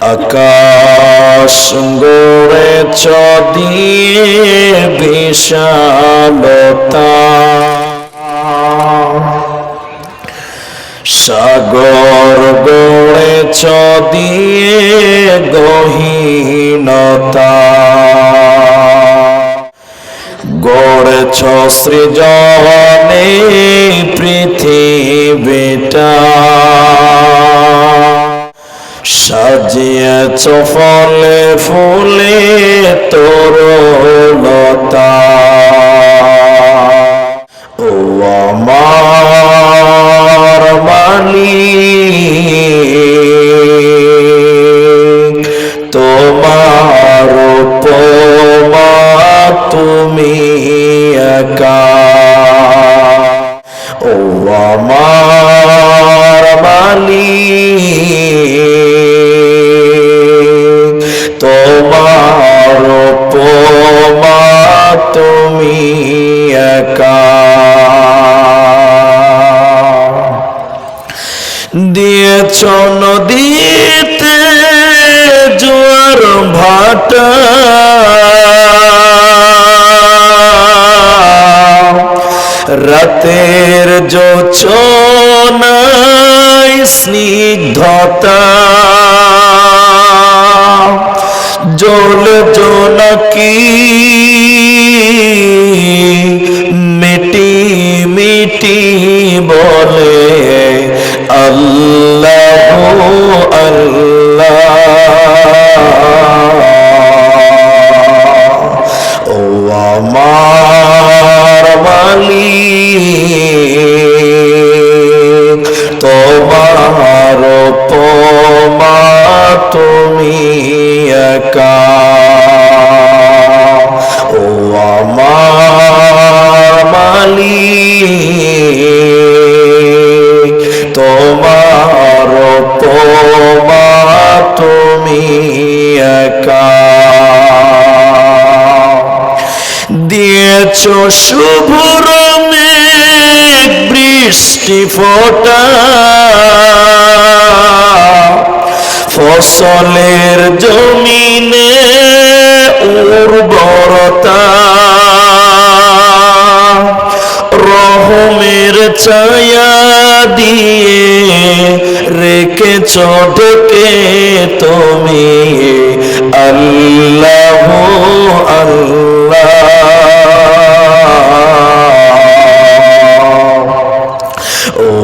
আকাশ গড়েছ দিয়ে বিশালতা। সাগর গড়েছ দিয়ে গহীনতা। গড়েছ সৃজনে পৃথিবীটা। সাজিয়েছ ফলে ফুলে তরুলতা ও আমার মালিক তোমার উপমা তুমি একা। ও আমার মালিক দিয়েছ নদীতে জোয়ার ভাটা। রাতের যোচনায় স্নিগ্ধতা। জল জোনাকি ও আমার মালিক তোমার উপমা তুমি একা। ও আমার মালিক তোমার উপমা তুমি একা। দিয়েছ শুভর বৃষ্টি ফোটা। ফসলের জমিনে উর্বরতা। রহমের ছায়া দিয়ে রেখেছ ঢেকে তুমি আল্লাহ ও